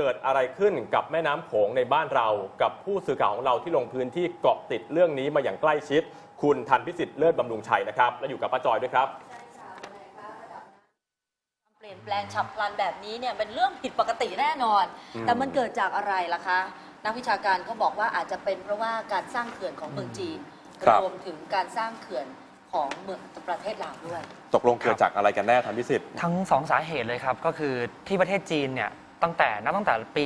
เกิดอะไรขึ้นกับแม่น้ำโขงในบ้านเรา กับผู้สื่อข่าวของเราที่ลงพื้นที่เกาะติดเรื่องนี้มาอย่างใกล้ชิด คุณทันพิสิทธิ์เลิศบำรุงชัยนะครับ และอยู่กับป้าจอยด้วยครับ เปลี่ยนแปลงฉับพลันแบบนี้เนี่ยเป็นเรื่องผิดปกติแน่นอน อืม แต่มันเกิดจากอะไรล่ะคะ นักวิชาการก็บอกว่าอาจจะเป็นเพราะว่าการสร้างเขื่อนของเมืองจีนรวมถึงการสร้างเขื่อนของเมืองประเทศลาวด้วย ตกลงเกิดจากอะไรกันแน่ทันพิสิทธิ์ ทั้งสองสาเหตุเลยครับ ก็คือที่ประเทศจีนเนี่ย ตั้งแต่นับตั้งแต่ปี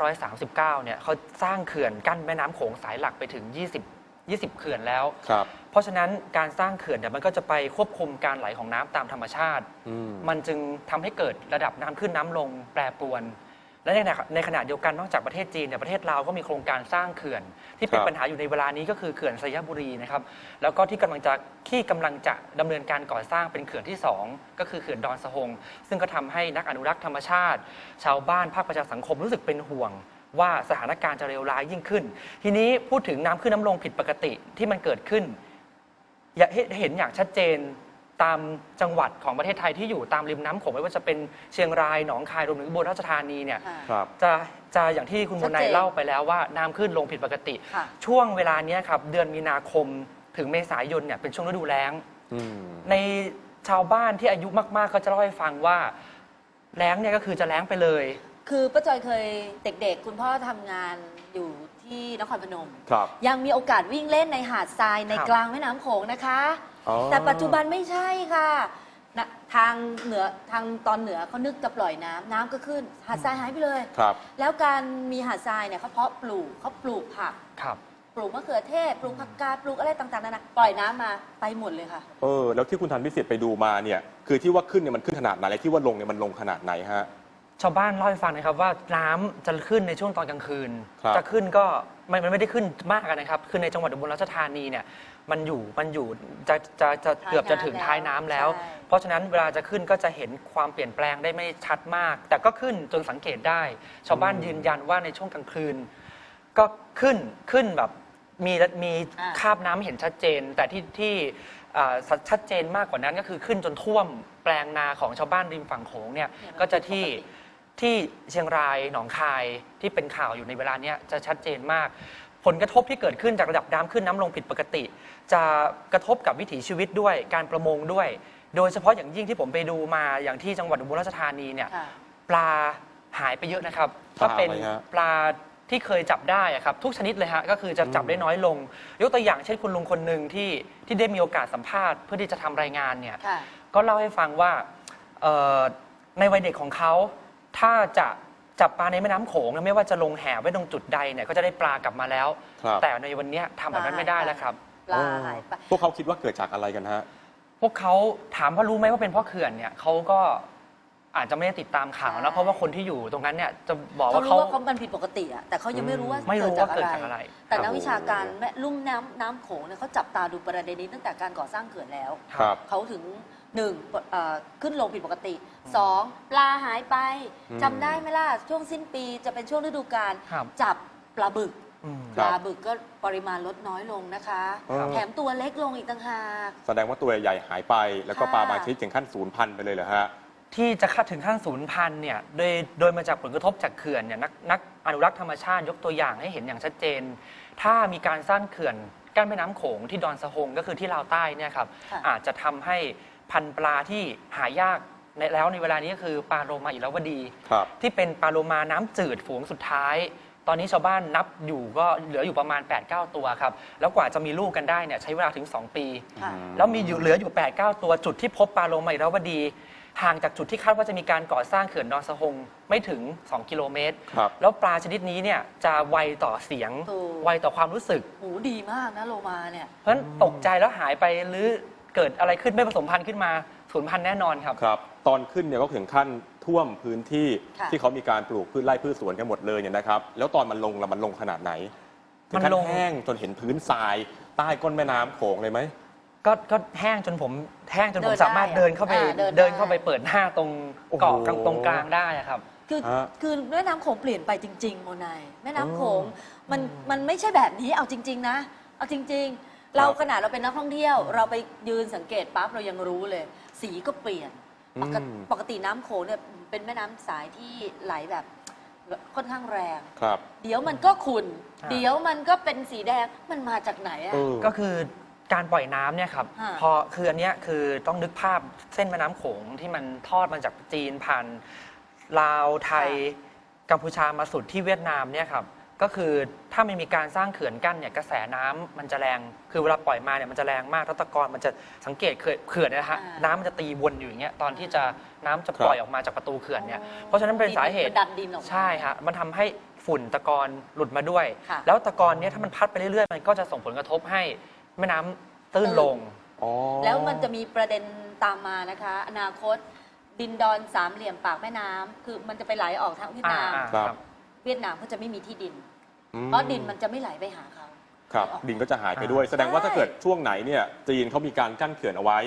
2539 เนี่ยเขาสร้างเขื่อนกั้นแม่น้ำโขงสายหลักไปถึง 20 20 เขื่อนแล้ว ครับ เพราะฉะนั้นการสร้างเขื่อนเนี่ยมันก็จะไปควบคุมการไหลของน้ำตามธรรมชาติ อืม มันจึงทำให้เกิดระดับน้ำขึ้นน้ำลงแปรปรวน และในขณะในขณะเดียวกันนอกจากประเทศจีนเนี่ยประเทศลาวก็มีโครงการสร้างเขื่อน ที่เป็นครับ ปัญหาอยู่ในเวลานี้ก็คือเขื่อนสยบุรีนะครับแล้วก็ที่กำลังจะที่กำลังจะดำเนินการก่อสร้างเป็นเขื่อนที่2ก็คือเขื่อนดอนสะฮงซึ่งก็ทำให้นักอนุรักษ์ธรรมชาติ ชาวบ้านภาคประชาสังคมรู้สึกเป็นห่วง ว่าสถานการณ์จะเลวร้ายยิ่งขึ้น ทีนี้พูดถึงน้ำขึ้นน้ำลงผิดปกติที่มันเกิดขึ้น อยากให้เห็นอย่างชัดเจน ตามจังหวัดของประเทศไทยที่อยู่ตามริมน้ำโขงไม่ว่าจะเป็นเชียงรายหนองคายรวมถึงอุบลราชธานีเนี่ย ค่ะ ครับ จะจะอย่างที่คุณชับุดญเจนนายเล่าไปแล้วว่าน้ำขึ้นลงผิดปกติ ค่ะ ช่วงเวลาเนี้ยครับเดือนมีนาคมถึงเมษายนเนี่ยเป็นช่วงฤดูแล้ง อืม ในชาวบ้านที่อายุมากๆ ก็จะเล่าให้ฟังว่าแล้งเนี่ยก็คือจะแล้งไปเลย คือป้าจอยเคยเด็กๆ คุณพ่อทำงานอยู่ที่นครพนม ครับ ยังมีโอกาสวิ่งเล่นในหาดทรายในครับ กลางแม่น้ำโขงนะคะ อ๋อ แต่ปัจจุบันไม่ใช่ค่ะนะทางเหนือทางตอนเหนือเขานึกจะปล่อยน้ำน้ำก็ขึ้น หาดทรายหายไปเลย ครับ แล้วการมีหาดทรายเนี่ยเขาเพาะปลูกเขาปลูกผัก ครับ ปลูกมะเขือเทศ ปลูกผักกาดปลูกอะไรต่างๆนานาปล่อยน้ำมาไปหมดเลยค่ะ เออ แล้วที่คุณทันพิสิทธิ์ไปดูมาเนี่ย คือที่ว่าขึ้นเนี่ยมันขึ้นขนาดไหนและที่ว่าลงเนี่ยมันลงขนาดไหนฮะ ชาวบ้านเล่าให้ฟังนะครับว่าน้ำจะขึ้นในช่วงตอนกลางคืน ครับจะขึ้นก็มันมันไม่ได้ขึ้นมากอะนะครับ คือในจังหวัดอุบลราชธานีเนี่ยมันอยู่มันอยู่จะจะจะเกือบจะถึงท้ายน้ำแล้ว ใช่ เพราะฉะนั้นเวลาจะขึ้นก็จะเห็นความเปลี่ยนแปลงได้ไม่ชัดมาก แต่ก็ขึ้นจนสังเกตได้ ชาวบ้านอืมยืนยันว่าในช่วงกลางคืน ก็ขึ้นขึ้นแบบมีมีอ่า คราบน้ำเห็นชัดเจน แต่ที่ที่อ่าชัดชัดเจนมากกว่านั้นก็คือขึ้นจนท่วมแปลงนาของชาวบ้านริมฝั่งโขงเนี่ยเนี่ยมันก็จะที่ผิดปกติ ที่เชียงรายหนองคายที่เป็นข่าวอยู่ในเวลาเนี้ยจะชัดเจนมาก ผลกระทบที่เกิดขึ้นจากระดับน้ำขึ้นน้ำลงผิดปกติ จะกระทบกับวิถีชีวิตด้วยการประมงด้วย โดยเฉพาะอย่างยิ่งที่ผมไปดูมาอย่างที่จังหวัดอุบลราชธานีเนี่ยค่ะ ปลาหายไปเยอะนะครับปลาก็เป็นอะไรฮะ ปลาที่เคยจับได้อะครับทุกชนิดเลยฮะก็คือจะจับอืมได้น้อยลง ยกตัวอย่างเช่นคุณลุงคนหนึ่งที่ที่ได้มีโอกาสสัมภาษณ์เพื่อที่จะทำรายงานเนี่ย ค่ะ ก็เล่าให้ฟังว่าเอ่อในวัยเด็กของเขา ถ้าจะจับปลาในแม่น้ำโขงเนี่ยไม่ว่าจะลงแห่ไว้ตรงจุดใดเนี่ยก็จะได้ปลากลับมาแล้ว ครับ แต่ในวันเนี้ยทำแบบนั้นไม่ได้แล้วครับ ปลาหายไปพวกเขาคิดว่าเกิดจากอะไรกันฮะ พวกเขาถามว่ารู้ไหมว่าเป็นเพราะเขื่อนเนี่ยเขาก็อาจจะไม่ได้ติดตามข่าวใช่นะเพราะว่าคนที่อยู่ตรงนั้นเนี่ยจะบอกเขาว่ารู้เขา ว่าเขามันผิดปกติอะแต่เขายังไม่รู้ว่าไม่รู้ว่าเกิดจากอะอะไรไร แต่ครับนักวิชาการแม่ลุ่มน้ำน้ำโขงเนี่ยเขาจับตาดูประเด็นนี้ตั้งแต่การก่อสร้างเขื่อนแล้ว ครับ เขาถึงหนึ่งเอ่อขึ้นลงผิดปกติ สองปลาหายไปอืม จำได้ไหมล่ะ ช่วงสิ้นปีจะเป็นช่วงฤดูกาลครับจับปลาบึก อืมปลาบึกก็ปริมาณลดน้อยลงนะคะครับแถมตัวเล็กลงอีกต่างหาก แสดงว่าตัวใหญ่หายไป แล้วก็ค่ะ ปลาบางชนิดถึงขั้นศูนย์พันธุ์ไปเลยเหรอฮะ ที่จะคาดถึงขั้นศูนย์พันธุ์เนี่ยโดยโดยมาจากผลกระทบจากเขื่อนเนี่ยนักนักอนุรักษ์ธรรมชาติยกตัวอย่างให้เห็นอย่างชัดเจน ถ้ามีการสร้างเขื่อนกั้นแม่น้ำโขงที่ดอนสะฮงก็คือที่ลาวใต้เนี่ยครับค่ะ อาจจะทำให้พันธุ์ปลาที่หายาก ในแล้วในเวลานี้ก็คือปลาโลมาอิราวดี ครับ ที่เป็นปลาโลมาน้ำจืดฝูงสุดท้าย ตอนนี้ชาวบ้านนับอยู่ก็เหลืออยู่ประมาณ 8-9 ตัวครับ แล้วกว่าจะมีลูกกันได้เนี่ยใช้เวลาถึง 2 ปี ค่ะอืมแล้วมีอยู่เหลืออยู่ 8-9 ตัวจุดที่พบปลาโลมาอิราวดี ห่างจากจุดที่คาดว่าจะมีการก่อสร้างเขื่อนดอนสะฮงไม่ถึง 2 กิโลเมตร ครับ แล้วปลาชนิดนี้เนี่ยจะไวต่อเสียง ถูก ไวต่อความรู้สึก หูดีมากนะโลมาเนี่ย เพราะฉะนั้นตกใจแล้วหายไปหรือ เกิดอะไรขึ้นไม่ผสมพันธุ์ขึ้นมาสูญพันธุ์แน่นอนครับ ครับ ตอนขึ้นเนี่ยก็ถึงขั้นท่วมพื้นที่ค่ะ ที่เขามีการปลูกพืชไร่พืชสวนกันหมดเลยเนี่ยนะครับ แล้วตอนมันลงละมันลงขนาดไหนถึงมันขั้นลง แห้งจนเห็นพื้นทราย ใต้ก้นแม่น้ำโขงเลยไหม ก็ก็แห้งจนผมแห้งจนผเดิมนสามารถได้อะเดินเข้าไปอ่าเดินได้ เดินเข้าไปเปิดหน้าตรงโอ้โห เกาะกลางตรงกลางได้อะครับ คือฮะ คือแม่น้ำโขงเปลี่ยนไปจริง ๆ โมนายแม่น้ำโขงโอ้มันมันไม่ใช่แบบนี้เอาจริง ๆ นะ เอาจริง ๆ เราครับขนาดเราเป็นนักท่องเที่ยว เราไปยืนสังเกตปั๊บเรายังรู้เลย สีก็เปลี่ยน ปกติอืม ปกติน้ำโขงเนี่ยเป็นแม่น้ำสายที่ไหลแบบไหลค่อนข้างแรง ครับเดี๋ยวมันก็ขุ่นอ่า เดี๋ยวมันก็เป็นสีแดงมันมาจากไหนอะ เออ ก็คือการปล่อยน้ำเนี่ยครับค่ะพอคืออันเนี้ยคือต้องนึกภาพเส้นแม่น้ำโขงที่มันทอดมาจากจีนผ่านลาวไทย กัมพูชามาสุดที่เวียดนามเนี่ยครับ ก็คือถ้าไม่มีการสร้างเขื่อนกั้นเนี่ยกระแสน้ำมันจะแรง คือเวลาปล่อยมาเนี่ยมันจะแรงมากแล้วตะกอนมันจะสังเกตเขื่อนเขื่อนเนยนะฮะอ่าน้ำมันจะตีวนอยู่อย่างเงี้ยตอนที่จะน้ำจะปล่อยออกมาจากประตูเขื่อนเนี่ยอ๋อเพราะฉะนั้นเป็นสาเหตุมันดันดินออกมาใช่ฮะมันทำให้ฝุ่นตะกอนหลุดมาด้วย ค่ะ แล้วตะกอนเนี้ยถ้ามันพัดไปเรื่อยๆ มันก็จะส่งผลกระทบให้แม่น้ำตื้นลง อ๋อ แล้วมันจะมีประเด็นตามมานะคะ อนาคตดินดอนสามเหลี่ยมปากแม่น้ำคือมันจะไปไหลออกทางเวียดนามอ่าครับครับ เวียดนามเขาจะไม่มีที่ดิน อืมเพราะดินมันจะไม่ไหลไปหาเขา ครับ ดินก็จะหายไปด้วย แสดงว่าถ้าเกิดช่วงไหนเนี่ยจีนเขามีการกั้นเขื่อนเอาไว้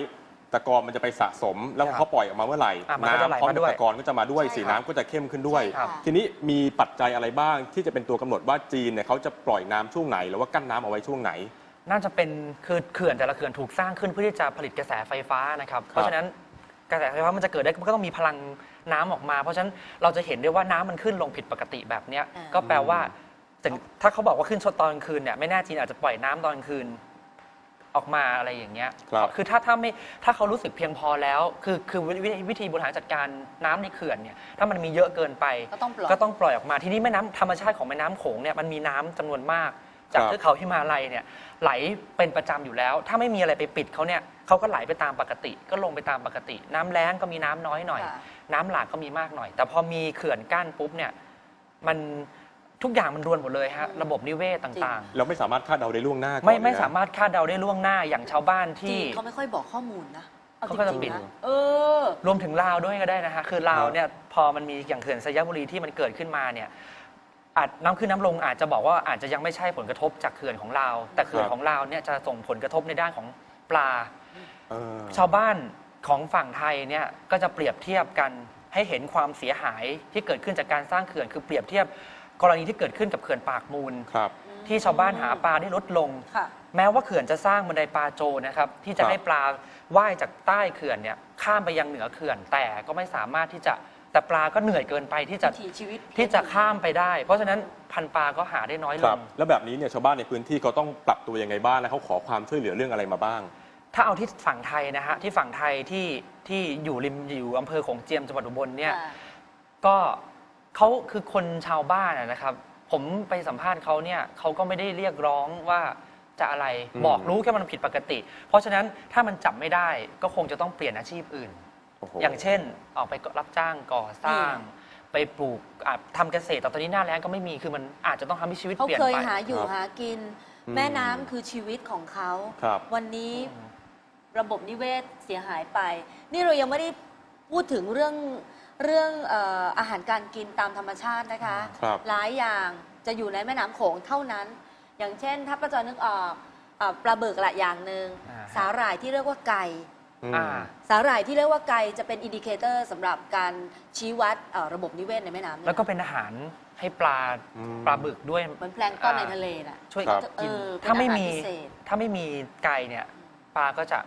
ตะกอนมันจะไปสะสม แล้วครับเขาปล่อยออกมาเมื่อไหร่อะมันก็จะไหลน้ำพร้อมมากับด้วยตะกอนก็จะมาด้วย ใช่สีค่ะน้ำก็จะเข้มขึ้นด้วย ใช่ค่ะ ทีนี้มีปัจจัยอะไรบ้างที่จะเป็นตัวกำหนดว่าจีนเนี่ยเขาจะปล่อยน้ำช่วงไหน หรือว่ากั้นน้ำเอาไว้ช่วงไหน น่าจะเป็นคือเขื่อนแต่ละเขื่อนถูกสร้างขึ้นเพื่อที่จะผลิตกระแสไฟฟ้านะครับ เพราะฉะนั้น กระแสไฟฟ้ามันจะเกิดได้มันก็ต้องมีพลังน้ำออกมา เพราะฉะนั้นเราจะเห็นได้ว่าน้ำมันขึ้นลงผิดปกติแบบเนี้ยอ่า ก็แปลว่าถึงถ้าเขาบอกว่าขึ้นชดตอนกลางคืนเนี่ยไม่แน่จีนอาจจะปล่อยน้ำตอนกลางคืนออกมาอะไรอย่างเงี้ยครับคือถ้าถ้าไม่ถ้าเขารู้สึกเพียงพอแล้ว คือคือวิธีวิธีบริหารจัดการน้ำในเขื่อนเนี่ยถ้ามันมีเยอะเกินไป ก็ต้องปล่อย ก็ต้องปล่อยออกมา ทีนี้แม่น้ำธรรมชาติของแม่น้ำโขงเนี่ยมันมีน้ำจำนวนมาก จากครับ เทือกเขาฮิมาลัยเนี่ยไหลเป็นประจำอยู่แล้ว ถ้าไม่มีอะไรไปปิดเขาเนี่ยเขาก็ไหลไปตามปกติ ก็ลงไปตามปกติ น้ำแล้งก็มีน้ำน้อยหน่อย ค่ะ น้ำหลากก็มีมากหน่อย แต่พอมีเขื่อนกั้นปุ๊บเนี่ยมันทุกอย่างมันรวนหมดเลยฮะอืมระบบนิเวศต่างเราไม่สามารถคาดเดาได้ล่วงหน้าก่อนๆ ไม่ไม่เลยนะสามารถคาดเดาได้ล่วงหน้าอย่างชาวบ้านจีที่นเขาไม่ค่อยบอกข้อมูลนะเอาเขาจก็จะริงปิดๆนะเออ รวมถึงลาวด้วยก็ได้นะฮะคือลาวครับเนี่ยพอมันมีอย่างเขื่อนสยบุรีที่มันเกิดขึ้นมาเนี่ย อาจน้ำขึ้นน้ำลงอาจจะบอกว่าอาจจะยังไม่ใช่ผลกระทบจากเขื่อนของลาวแต่เขื่อนของลาวเนี่ยจะส่งผลกระทบในด้านของปลา เออ ชาวบ้านของฝั่งไทยเนี่ยก็จะเปรียบเทียบกันให้เห็นความเสียหายที่เกิดขึ้นจากการสร้างเขื่อนคือเปรียบเทียบกรณีที่เกิดขึ้นกับเขื่อนปากมูล ครับ ที่ชาวบ้านหาปลาได้ลดลง ค่ะ แม้ว่าเขื่อนจะสร้างบันไดปลาโจนะครับ ที่จะครับ ให้ปลาว่ายจากใต้เขื่อนเนี่ยข้ามไปยังเหนือเขื่อนแต่ก็ไม่สามารถที่จะ แต่ปลาก็เหนื่อยเกินไปที่จะวิถีชีวิต ที่จะข้ามไปได้ เพราะฉะนั้นพันธุ์ปลาก็หาได้น้อยคลรับง แล้วแบบนี้เนี่ยชาวบ้านในพื้นที่เขาต้องปรับตัวยังไงบ้างและเขาขอความช่วยเหลือเรื่องอะไรมาบ้าง ถ้าเอาที่ฝั่งไทยนะฮะที่ฝั่งไทยที่ที่อยู่ริมอยู่อำเภอโของเจียมจังหวัดอุบลเนี่ยค่ะก็เขาคือคนชาวบ้านอะนะครับ ผมไปสัมภาษณ์เขาเนี่ยเขาก็ไม่ได้เรียกร้องว่าจะอะไรอืม บอกรู้แค่มันผิดปกติ เพราะฉะนั้นถ้ามันจับไม่ได้ก็คงจะต้องเปลี่ยนอาชีพอื่น โอ้โห อย่างเช่นออกไปรับจ้างก่อสร้างนี่ไปปลูกอะทำเกษตรแต่ตอนนี้หน้าแล้งก็ไม่มีคือมันอาจจะต้องทำให้ชีวิตเขาเปลี่ยนเคยไป หาอยู่ครับหากิน อืมแม่น้ำคือชีวิตของเขา ครับ วันนี้ระบบนิเวศเสียหายไป นี่เรายังไม่ได้พูดถึงเรื่องเรื่องเอ่ออาหารการกินตามธรรมชาตินะคะ ครับ หลายอย่างจะอยู่ในแม่น้ำโขงเท่านั้น อย่างเช่น ถ้าประจอยนึกออกเอ่อปลาบึกละอย่างหนึ่งอ่าฮะ สาหร่ายที่เรียกว่าไก่ อืม อ่า สาหร่ายที่เรียกว่าไก่จะเป็นอินดิเคเตอร์สำหรับการชี้วัดเอ่อระบบนิเวศในแม่น้ำเนี่ยแล้วก็เป็นอาหารให้ปลาอืม ปลาบึกด้วยเหมือนแพลงก์ต้นในทะเลน่ะ ช่วยครับ กิน เออเป็นถ้าไม่มีอาหารพิเศษ ถ้าไม่มีไก่เนี่ย ปลาก็จะ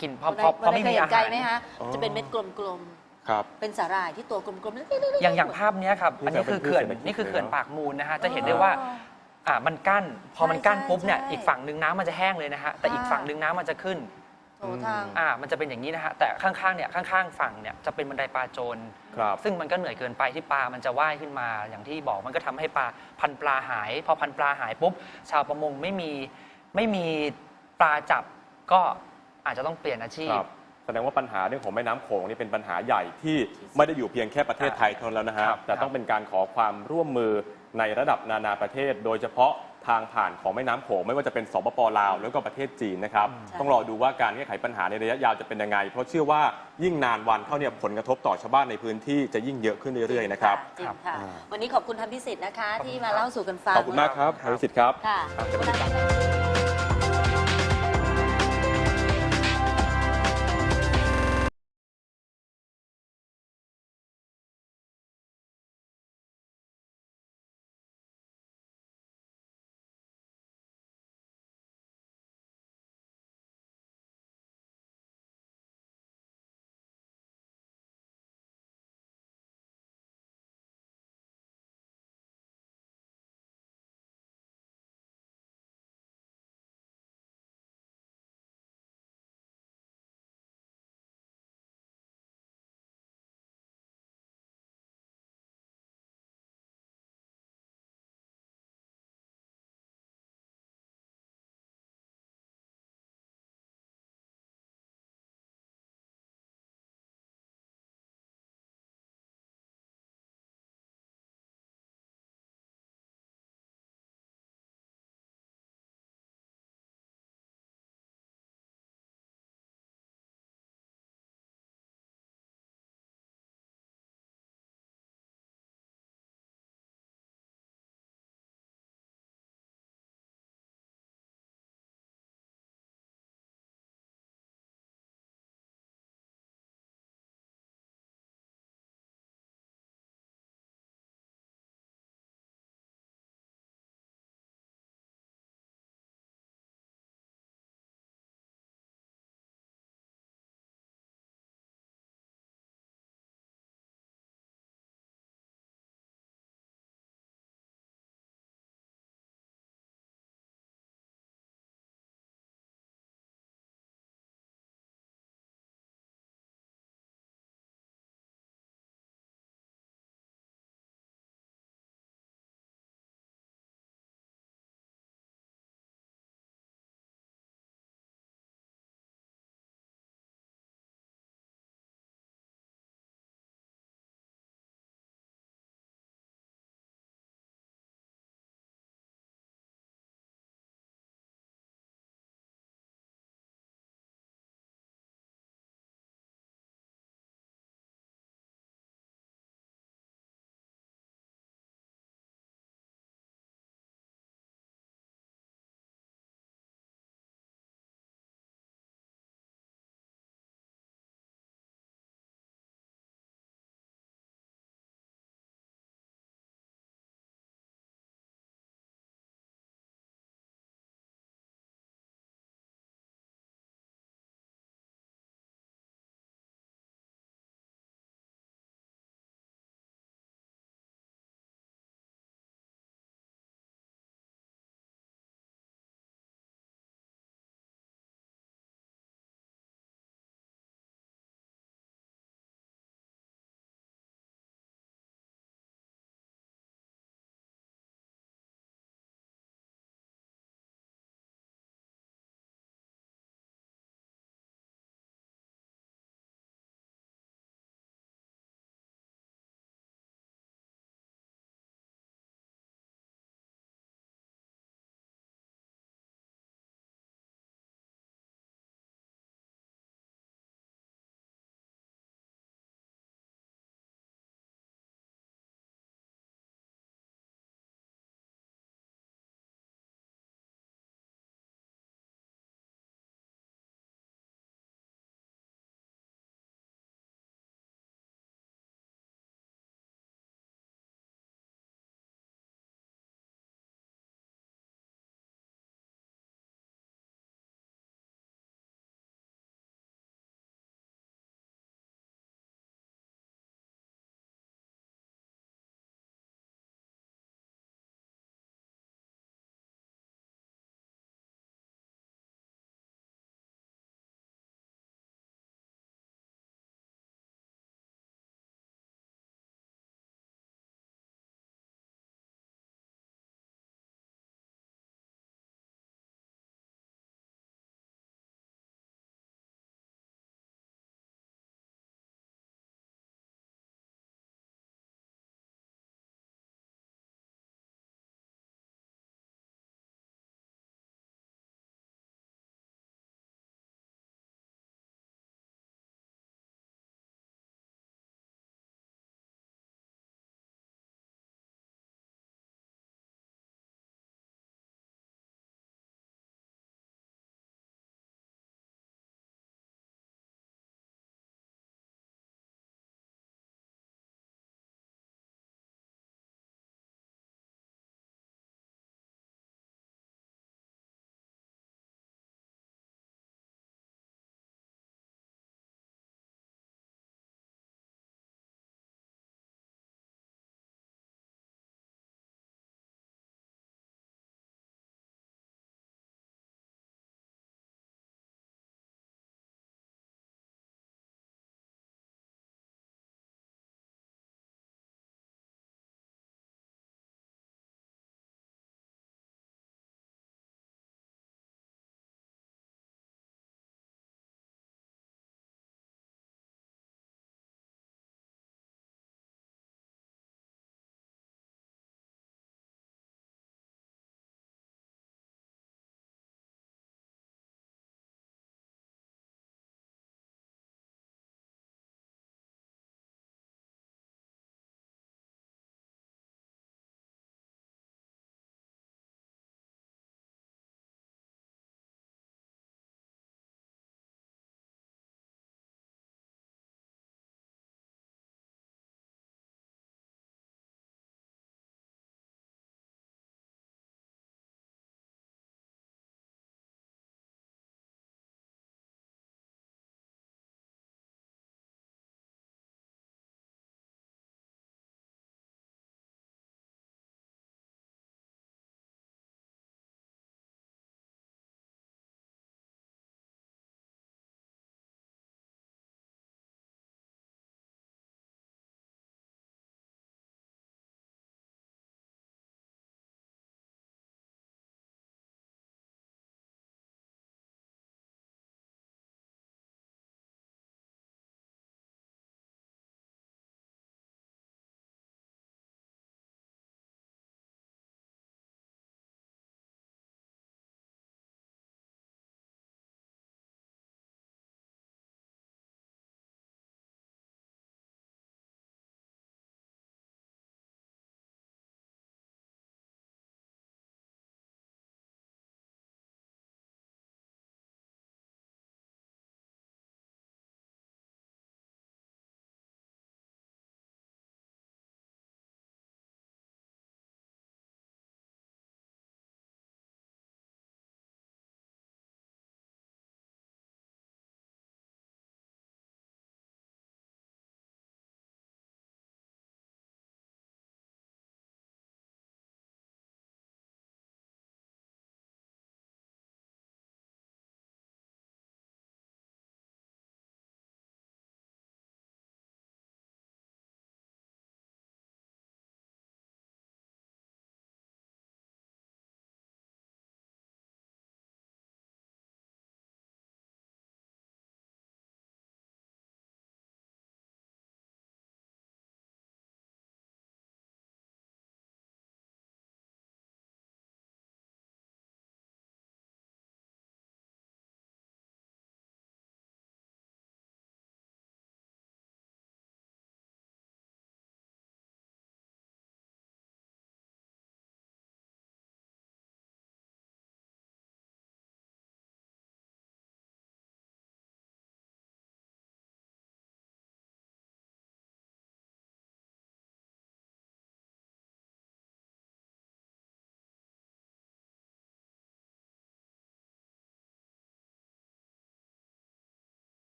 กินเพราะวันเพราะเพราะนั้นไม่เคยมีเห็อานหาไก่รไหมฮะอ๋อ จะเป็นเม็ดกลมครับ ๆ เป็นสาหร่ายที่ตัวกลมๆแล้วอย่างอย่างภาพเนี้ยครับ นี่อันนี้คือเป็นพืชเขื่อนเศรษฐกิจนี่คือเขื่อนเลยเนอะปากมูลนะฮะจะเห็นได้ว่าอ่ามันกั้นพอมันกั้นใช่ปุ๊บเนี่ยใช่อีกฝั่งหนึ่งน้ำมันจะแห้งเลยนะฮะแต่อีกค่ะ ฝั่งหนึ่งน้ำมันจะขึ้น โถทาง อ่ามันจะเป็นอย่างนี้นะฮะแต่ข้างๆเนี่ยข้างๆฝั่งเนี่ยจะเป็นบันไดปลาโจรครับซึ่งมันก็เหนื่อยเกินไปที่ปลามันจะว่ายขึ้นมา อย่างที่บอกมันก็ทำให้ปลาพันธุ์ปลาหาย พอพันธุ์ปลาหายปุ๊บชาวประมงไม่มีไม่มีปลาจับก็อาจจะต้องเปลี่ยนอาชีพ ครับแสดงว่าปัญหาเรื่องของแม่น้ำโขงนี่เป็นปัญหาใหญ่ที่ไม่ได้อยู่เพียงแค่ประเทศไทยเท่านั้นแล้วนะฮะครับแต่ต้องเป็นการขอความร่วมมือในระดับนานาประเทศ โดยเฉพาะ ทางผ่านของแม่น้ำโขงไม่ว่าจะเป็นสปปลาวแล้วก็ประเทศจีนนะครับใช่ต้องรอดูว่าการแก้ไขปัญหาในระยะยาวจะเป็นยังไง เพราะเชื่อว่ายิ่งนานวันเข้าเนี่ยผลกระทบต่อชาวบ้านในพื้นที่จะยิ่งเยอะขึ้นเรื่อยๆนะครับ จริงค่ะอ่าวันนี้ขอบคุณทันพิสิทธิ์นะคะ ที่มาเล่าสู่กันฟัง ขอบคุณมากครับนายสิทธิ์ครับ ค่ะครับ